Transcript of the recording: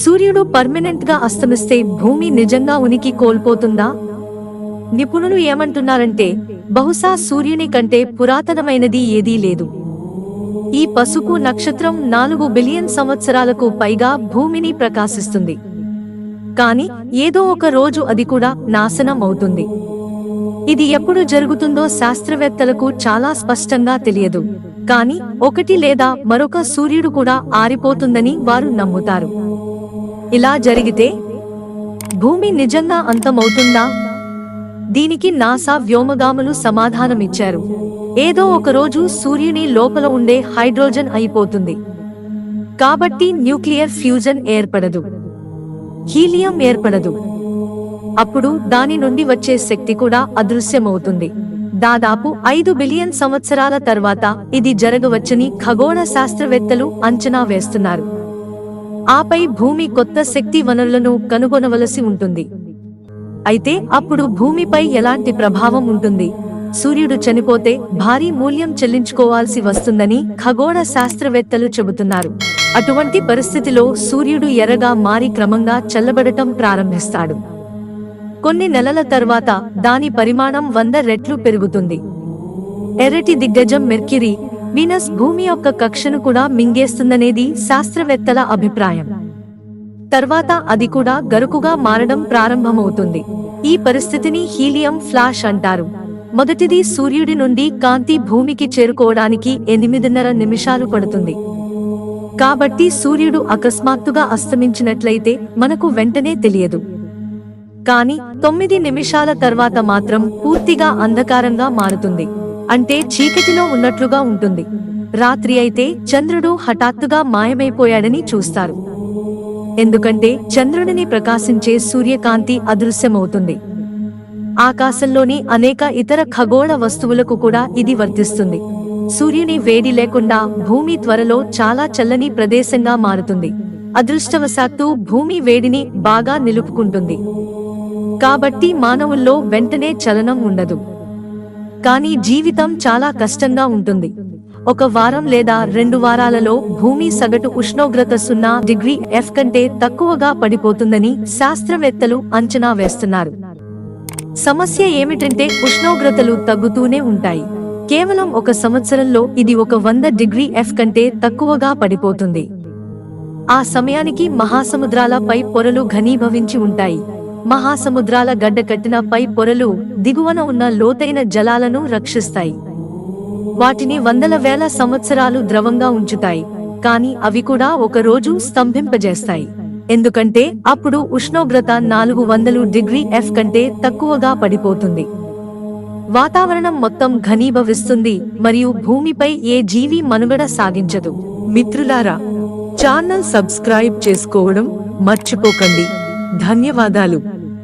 సూర్యుడు పర్మనెంట్గా అస్తమిస్తే భూమి నిజంగా ఉనికి కోల్పోతుందా? నిపుణులు ఏమంటున్నారంటే బహుశా సూర్యుని కంటే పురాతనమైనది ఏదీ లేదు. ఈ పసుపు నక్షత్రం నాలుగు బిలియన్ సంవత్సరాలకు పైగా భూమిని ప్రకాశిస్తుంది. కాని ఏదో ఒక రోజు అది కూడా నాశనం అవుతుంది ఇది ఎప్పుడు జరుగుతుందో శాస్త్రవేత్తలకు చాలా స్పష్టంగా తెలియదు. కాని ఒకటి లేదా మరొక సూర్యుడు కూడా ఆరిపోతుందని వారు నమ్ముతారు. ఇలా జరిగితే భూమి నిజంగా అంతమవుతుందా? దీనికి నాసా వ్యోమగాములు సమాధానమిచ్చారు. ఏదో ఒకరోజు సూర్యుని లోపల ఉండే హైడ్రోజన్ అయిపోతుంది. కాబట్టి న్యూక్లియర్ ఫ్యూజన్ ఏర్పడదు. హీలియం ఏర్పడదు. అప్పుడు దాని నుండి వచ్చే శక్తి కూడా అదృశ్యమవుతుంది. దాదాపు ఐదు బిలియన్ సంవత్సరాల తర్వాత ఇది జరగవచ్చని ఖగోళ శాస్త్రవేత్తలు అంచనా వేస్తున్నారు. ఆపై భూమి కొత్త శక్తి వనరులను కనుగొనవలసి ఉంటుంది. అయితే అప్పుడు భూమిపై ఎలాంటి ప్రభావం ఉంటుంది? సూర్యుడు చనిపోతే భారీ మూల్యం చెల్లించుకోవాల్సి వస్తుందని ఖగోళ శాస్త్రవేత్తలు చెబుతున్నారు. అటువంటి పరిస్థితిలో సూర్యుడు ఎర్రగా మారి క్రమంగా చల్లబడటం ప్రారంభిస్తాడు. కొన్ని నెలల తర్వాత దాని పరిమాణం వంద రెట్లు పెరుగుతుంది. ఎర్రటి దిగ్గజం మెర్క్యూరీ వీనస్ భూమి యొక్క కక్షను కూడా మింగేస్తుందనేది శాస్త్రవేత్తల అభిప్రాయం. తర్వాత అది కూడా గరుకుగా మారడం ప్రారంభమవుతుంది. ఈ పరిస్థితిని హీలియం ఫ్లాష్ అంటారు. మొదటిది సూర్యుడి నుండి కాంతి భూమికి చేరుకోవడానికి ఎనిమిదిన్నర నిమిషాలు పడుతుంది. కాబట్టి సూర్యుడు అకస్మాత్తుగా అస్తమించినట్లయితే మనకు వెంటనే తెలియదు. కాని తొమ్మిది నిమిషాల తర్వాత మాత్రం పూర్తిగా అంధకారంగా మారుతుంది. అంటే చీకటిలో ఉన్నట్లుగా ఉంటుంది. రాత్రి అయితే చంద్రుడు హఠాత్తుగా మాయమైపోయాడని చూస్తారు. ఎందుకంటే చంద్రుడిని ప్రకాశించే సూర్యకాంతి అదృశ్యమవుతుంది. ఆకాశంలోని అనేక ఇతర ఖగోళ వస్తువులకు కూడా ఇది వర్తిస్తుంది. సూర్యుని వేడి లేకుండా భూమి త్వరలో చాలా చల్లని ప్రదేశంగా మారుతుంది. అదృష్టవశాత్తు భూమి వేడిని బాగా నిలుపుకుంటుంది. కాబట్టి మానవుల్లో వెంటనే చలనం ఉండదు. కానీ జీవితం చాలా కష్టంగా ఉంటుంది. ఒక వారం లేదా రెండు వారాలలో భూమి సగటు ఉష్ణోగ్రత సున్నా డిగ్రీ ఎఫ్ కంటే తక్కువగా పడిపోతుందని శాస్త్రవేత్తలు అంచనా వేస్తున్నారు. సమస్య ఏమిటంటే ఉష్ణోగ్రతలు తగ్గుతూనే ఉంటాయి. కేవలం ఒక సంవత్సరంలో ఇది ఒక వంద డిగ్రీ ఎఫ్ కంటే తక్కువగా పడిపోతుంది. ఆ సమయానికి మహాసముద్రాలపై పొరలు ఘనీభవించి ఉంటాయి. మహాసముద్రాల గడ్డ కట్టిన పై పొరలు దిగువన ఉన్న లోతైన జలాలను రక్షిస్తాయి. వాటిని వందల వేల సంవత్సరాలు ద్రవంగా ఉంచుతాయి. కాని అవి కూడా ఒక రోజు స్తంభింపజేస్తాయి. ఎందుకంటే అప్పుడు ఉష్ణోగ్రత నాలుగు వందలు డిగ్రీ ఎఫ్ కంటే తక్కువగా పడిపోతుంది. వాతావరణం మొత్తం ఘనీభవిస్తుంది మరియు భూమిపై ఏ జీవి మనుగడ సాగించదు. మిత్రులారా ఛానల్ సబ్స్క్రైబ్ చేసుకోవడం మర్చిపోకండి. ధన్యవాదాలు.